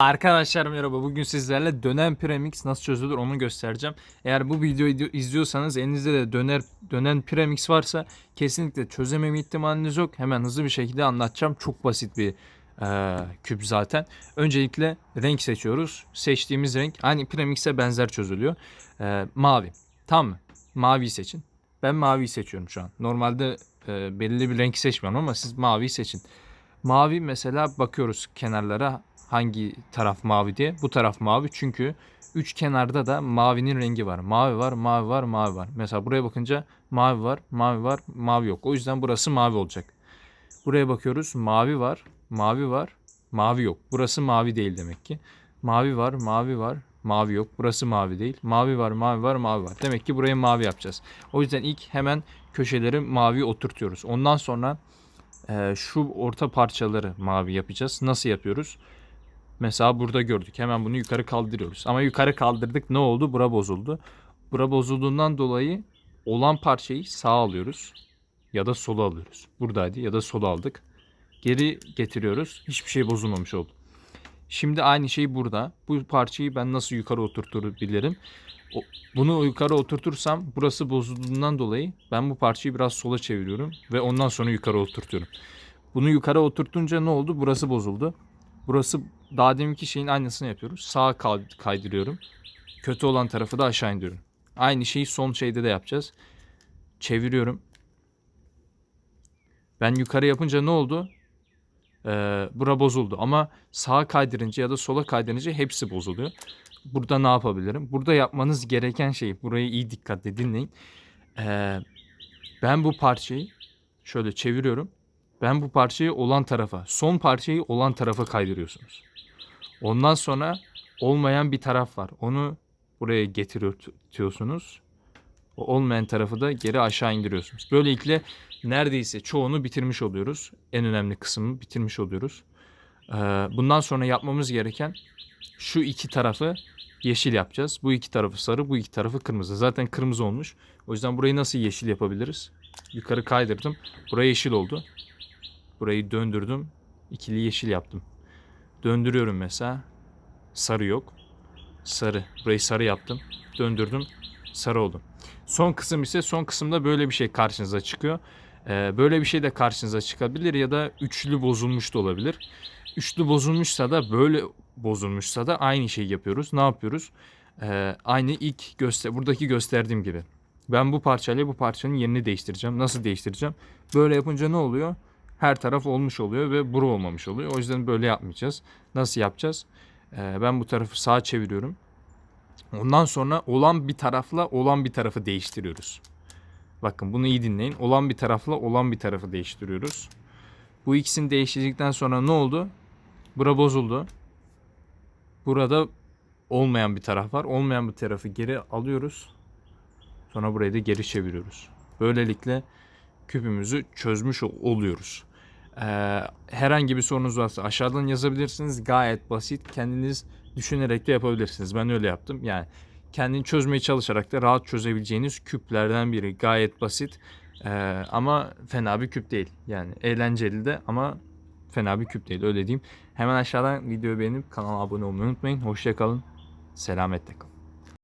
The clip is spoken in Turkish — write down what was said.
Arkadaşlar merhaba. Bugün sizlerle dönen premix nasıl çözülür onu göstereceğim. Eğer bu videoyu izliyor- izliyorsanız elinizde de döner dönen premix varsa kesinlikle çözememe ihtimaliniz yok. Hemen hızlı bir şekilde anlatacağım. Çok basit bir e, küp zaten. Öncelikle renk seçiyoruz. Seçtiğimiz renk aynı premix'e benzer çözülüyor. E, mavi. Tamam mı? Maviyi seçin. Ben maviyi seçiyorum şu an. Normalde e, belirli bir renk seçmiyorum ama siz maviyi seçin. Mavi mesela bakıyoruz kenarlara hangi taraf mavi diye. Bu taraf mavi çünkü üç kenarda da mavinin rengi var. Mavi var, mavi var, mavi var. Mesela buraya bakınca mavi var, mavi var, mavi yok. O yüzden burası mavi olacak. Buraya bakıyoruz mavi var, mavi var, mavi yok. Burası mavi değil demek ki. Mavi var, mavi var, mavi yok. Burası mavi değil. Mavi var, mavi var, mavi var. Demek ki burayı mavi yapacağız. O yüzden ilk hemen köşeleri mavi oturtuyoruz. Ondan sonra e, şu orta parçaları mavi yapacağız. Nasıl yapıyoruz? Mesela burada gördük. Hemen bunu yukarı kaldırıyoruz. Ama yukarı kaldırdık ne oldu? Bura bozuldu. Bura bozulduğundan dolayı olan parçayı sağa alıyoruz. Ya da sola alıyoruz. Buradaydı ya da sola aldık. Geri getiriyoruz. Hiçbir şey bozulmamış oldu. Şimdi aynı şey burada. Bu parçayı ben nasıl yukarı oturtabilirim? Bunu yukarı oturtursam burası bozulduğundan dolayı ben bu parçayı biraz sola çeviriyorum ve ondan sonra yukarı oturtuyorum. Bunu yukarı oturtunca ne oldu? Burası bozuldu. Burası daha deminki şeyin aynısını yapıyoruz. Sağa kay- kaydırıyorum. Kötü olan tarafı da aşağı indiriyorum. Aynı şeyi son şeyde de yapacağız. Çeviriyorum. Ben yukarı yapınca ne oldu? Ee, bura bozuldu ama sağa kaydırınca ya da sola kaydırınca hepsi bozuluyor. Burada ne yapabilirim? Burada yapmanız gereken şey, burayı iyi dikkatle dinleyin. Ee, ben bu parçayı şöyle çeviriyorum. Ben bu parçayı olan tarafa, son parçayı olan tarafa kaydırıyorsunuz. Ondan sonra olmayan bir taraf var. Onu buraya getiriyorsunuz. O olmayan tarafı da geri aşağı indiriyorsunuz. Böylelikle neredeyse çoğunu bitirmiş oluyoruz. En önemli kısmını bitirmiş oluyoruz. Ee, bundan sonra yapmamız gereken şu iki tarafı yeşil yapacağız. Bu iki tarafı sarı, bu iki tarafı kırmızı. Zaten kırmızı olmuş. O yüzden burayı nasıl yeşil yapabiliriz? Yukarı kaydırdım. Buraya yeşil oldu. Burayı döndürdüm. İkili yeşil yaptım. Döndürüyorum mesela. Sarı yok. Sarı. Burayı sarı yaptım. Döndürdüm. Sarı oldu. Son kısım ise son kısımda böyle bir şey karşınıza çıkıyor. Ee, böyle bir şey de karşınıza çıkabilir ya da üçlü bozulmuş da olabilir. Üçlü bozulmuşsa da böyle bozulmuşsa da aynı şeyi yapıyoruz. Ne yapıyoruz? Ee, aynı ilk göster buradaki gösterdiğim gibi. Ben bu parçayla bu parçanın yerini değiştireceğim. Nasıl değiştireceğim? Böyle yapınca ne oluyor? Her taraf olmuş oluyor ve buru olmamış oluyor. O yüzden böyle yapmayacağız. Nasıl yapacağız? Ee, ben bu tarafı sağa çeviriyorum. Ondan sonra olan bir tarafla olan bir tarafı değiştiriyoruz. Bakın bunu iyi dinleyin. Olan bir tarafla olan bir tarafı değiştiriyoruz. Bu ikisini değiştirdikten sonra ne oldu? Bura bozuldu. Burada olmayan bir taraf var. Olmayan bir tarafı geri alıyoruz. Sonra burayı da geri çeviriyoruz. Böylelikle küpümüzü çözmüş ol- oluyoruz. Ee, herhangi bir sorunuz varsa aşağıdan yazabilirsiniz. Gayet basit. Kendiniz düşünerek de yapabilirsiniz. Ben öyle yaptım. Yani kendini çözmeye çalışarak da rahat çözebileceğiniz küplerden biri. Gayet basit. Ee, ama fena bir küp değil. Yani eğlenceli de ama fena bir küp değil. Öyle diyeyim. Hemen aşağıdan videoyu beğenip kanala abone olmayı unutmayın. Hoşçakalın. Selametle kalın.